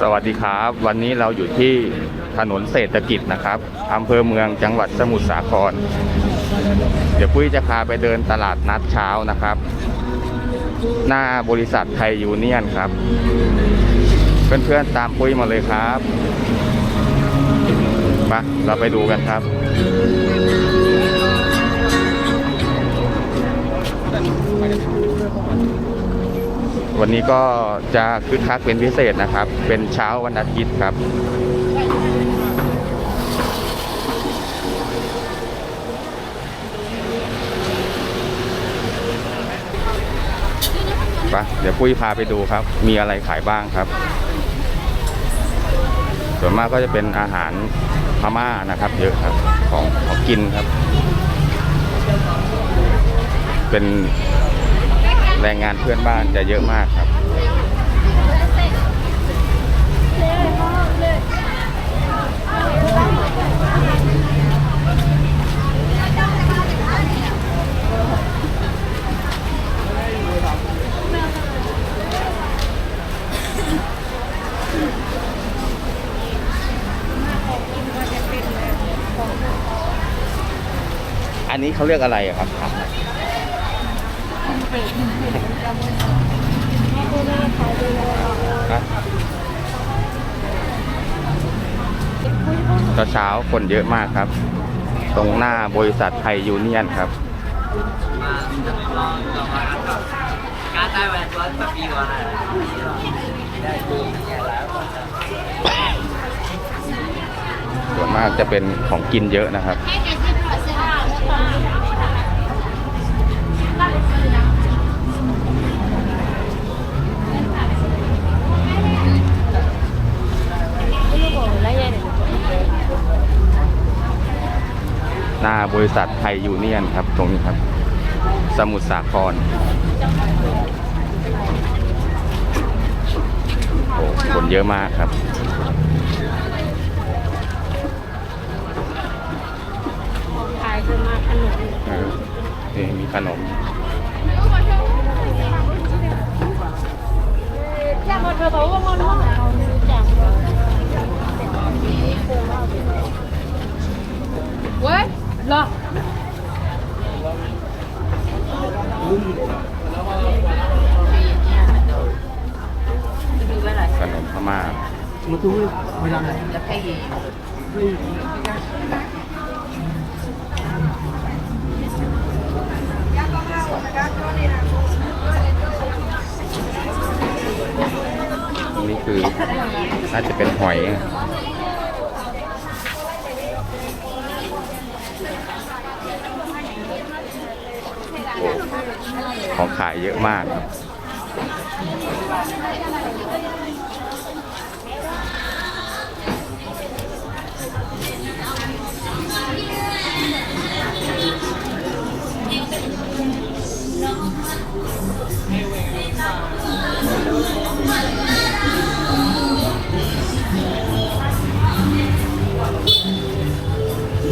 สวัสดีครับ วันนี้เราอยู่ที่ถนนเศรษฐกิจนะครับอำเภอเมืองจังหวัดสมุทรสาคร เดี๋ยวปุ้ยจะพาไปเดินตลาดนัดเช้านะครับ หน้าบริษัทไทยยูเนียนครับ เพื่อนๆตามปุ้ยมาเลยครับมาเราไปดูกันครับ วันนี้ก็จะคึกคักเป็นพิเศษนะครับ เป็นเช้าวันอาทิตย์ครับ ไปเดี๋ยวปุ้ยพาไปดูครับ มีอะไรขายบ้างครับ ส่วนมากก็จะเป็นอาหารพม่านะครับ เยอะครับของของกินครับ เป็น แรงงานเพื่อนบ้านจะเยอะมากครับ อันนี้เขาเรียกอะไรอะครับ ตอนเช้าคนเยอะมากครับ ตรงหน้าบริษัทไทยยูเนียนครับส่วนมากจะเป็นของกินเยอะนะครับ หน้าบริษัทไทยยูเนียนครับ ตรงนี้ครับ สมุทรสาครโอ้คนเยอะมากครับขายคือมาขนมเออนี่มีขนมอยากมา เธอบอกว่ามันว่ามาดูเว้ยหรอขนมพม่านี่คือน่าจะเป็นหอย ของขายเยอะมากครับ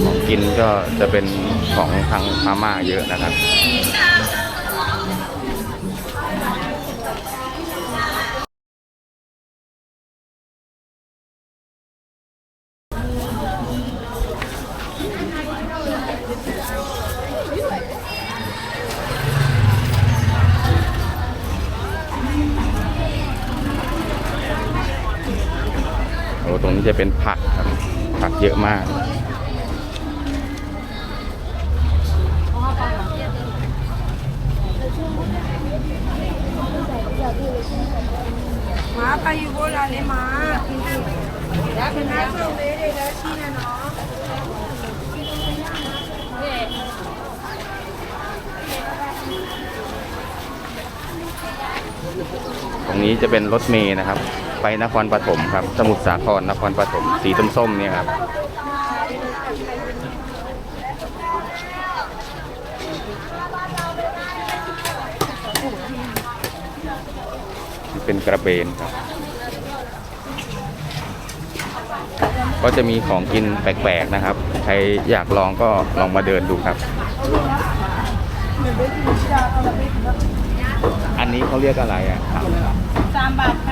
ของกินก็จะเป็นของทางพม่าเยอะนะครับ อ้ตรงนี้จะเป็นผักครับผักเยอะมากมาไปอยู่โบราณเลยมาจริงๆแล้วเป็นนักเที่ยนเลยเลยแล้วที่นะเนาะ ตรงนี้จะเป็นรถเมย์นะครับ ไปนครปฐมครับ สมุทรสาครนครปฐมสีส้มๆเนี่ยครับเป็นกระเบนครับ ก็จะมีของกินแปลกๆนะครับ ใครอยากลองก็ลองมาเดินดูครับ อันนี้เขาเรียกอะไรอะสามบาทค่ะ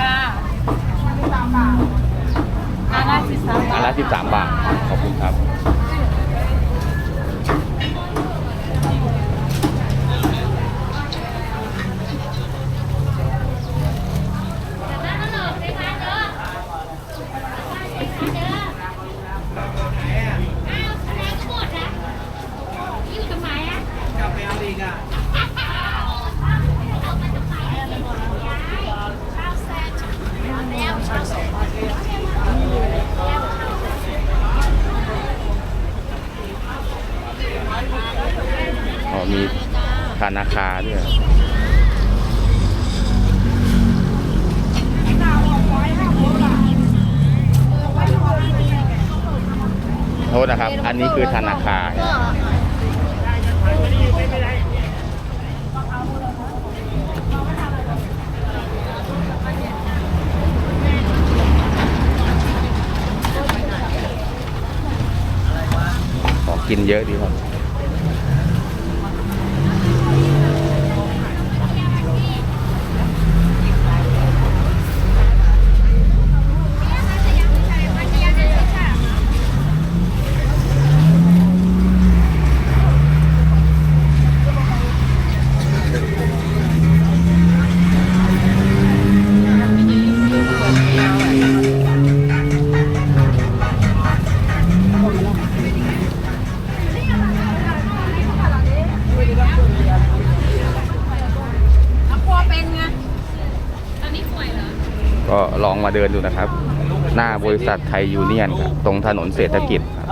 ละ13บาท ขอบคุณครับ อยู่ตรงไหนอะ อ๋อมี ธนาคารด้วยโทษนะครับ อันนี้คือธนาคารของกินเยอะดีครับ องมาเดินดูนะครับ หน้าบริษัทไทยยูเนียนครับตรงถนนเศรษฐกิจครับ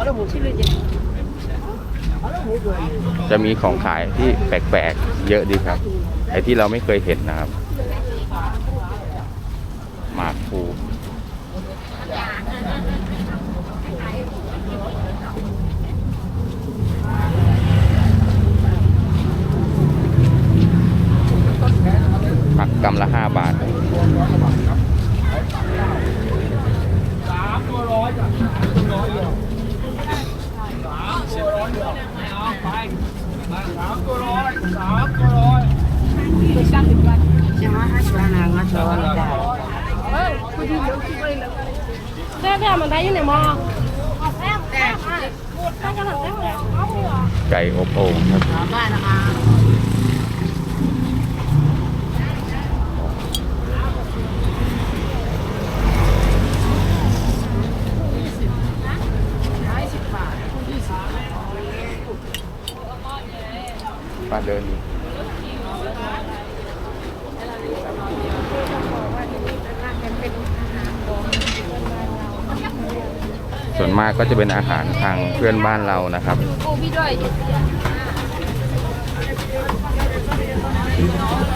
จะมีของขายที่แปลกๆ เยอะดีครับ ไอ้ที่เราไม่เคยเห็นนะครับ หมากภูผักกำละห้าบาท แซ่บแซ่บมันได้ยังไงมอแซ่บแซ่บพูดได้ขนาดนั้นเลยเอาไปเหรอ ไก่อบโอ่งครับ ได้นะคะ มาเดินดูส่วนากก็จะเป็นอาหารทางเพื่อนบ้านเรานะครับ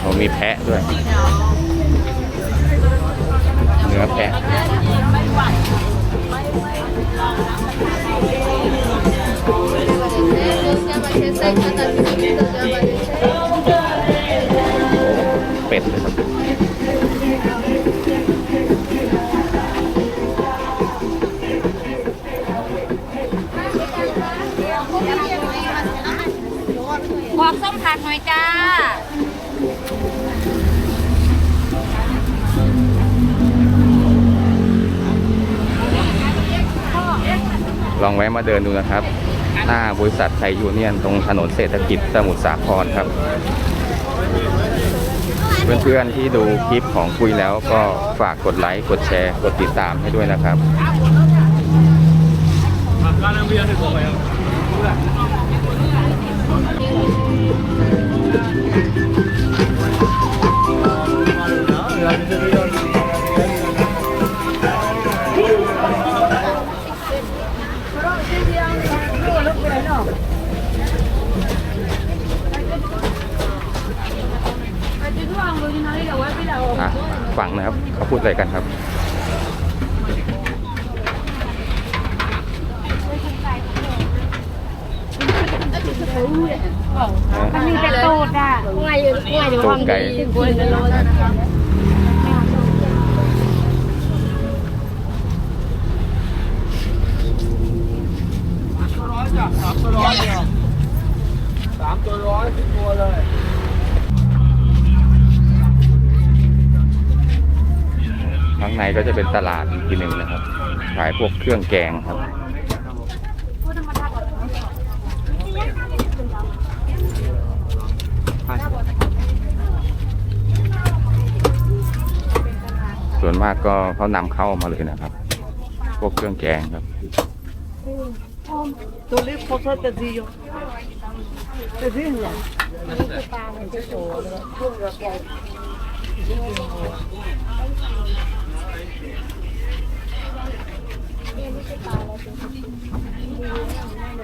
เรามีแพะด้วย เนื้อแพะเป็ดเลยครับ บอกส้มผักหน่อยจ้า ลองแวะมาเดินดูนะครับ หน้าบริษัทไทยยูเนียนตรงถนนเศรษฐกิจสมุทรสาครครับ เพื่อนๆที่ดูคลิปของคุยแล้วก็ฝากกดไลค์กดแชร์กดติดตามให้ด้วยนะครับ ฟังนะครับเขาพูดอะไรกันครับ มันมีแต่ตูดอะง่ายอยู่ง่ายอยู่ความดีกวนจะโลดข้างในก็จะเป็นตลาดอีกทีหนึ่งนะครับ ขายพวกเครื่องแกงครับ วนมากก็เขานำเข้ามาเลยนะครับ พวกเครื่องแกงครับ Tuli posa tadillo. Tadillo. เป็นมันอะไร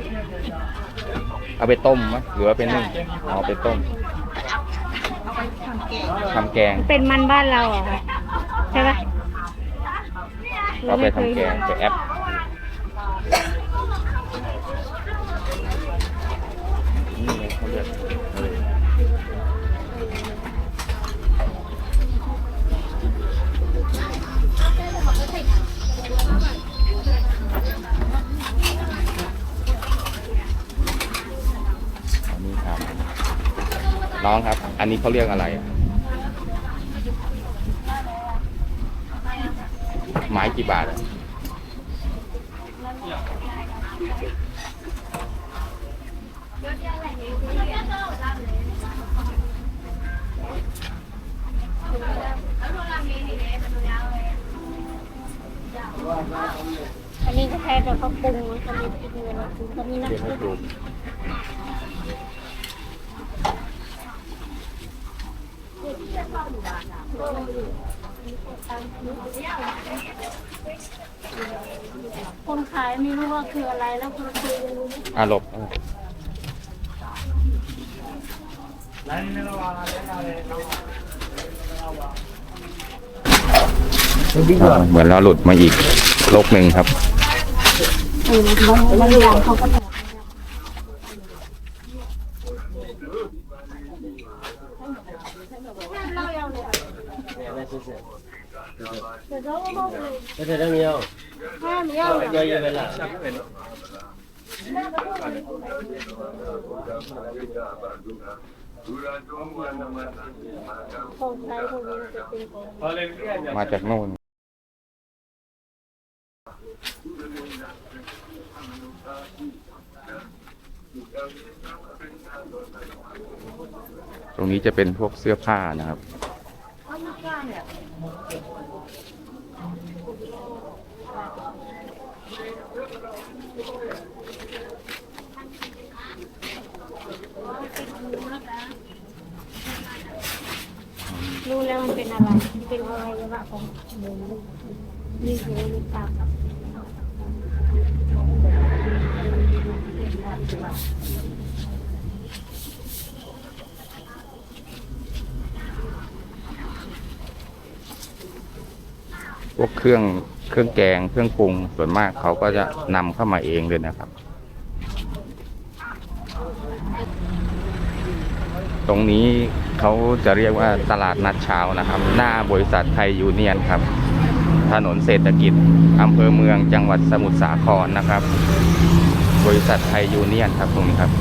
เอาไปต้มไหมหรือว่าเป็นนึ่งเอาไปต้มทำแกง เป็นมันบ้านเราเหรอคะใช่ปะเอาไปทำแกงไปแอป อันนี้เขาเรียกอะไรอะไม้กี่บาทอะอันนี้ก็แค่แบบเขาปรุงเขามีพริกมีอะไรเขามีน้ำเรียก ซุ ไม่ ป ถูก คนขายไม่รู้ว่าคืออะไรแล้วคนคุยไม่รู้อะหลบอ่าเหมือนเราหลุดมาอีกโลกหนึ่งครับบางบางอย่างเขาก็ ไม่ใช่เรื่องเดียวเดียวอยู่เวลามาจากนู่นตรงนี้จะเป็นพวกเสื้อผ้านะครับ รู้แล้วมันเป็นอะไร เป็นอะไรวะของหมูนี่คือลูกตาพ วกเครื่องเครื่องแกงเครื่องปรุงส่วนมากเขาก็จะนำเข้ามาเองเลยนะครับ ตรงนี้เขาจะเรียกว่าตลาดนัดเช้านะครับ หน้าบริษัทไทยยูเนียนครับ ถนนเศรษฐกิจอำเภอเมืองจังหวัดสมุทรสาครนะครับ บริษัทไทยยูเนียนครับตรงนี้ครับ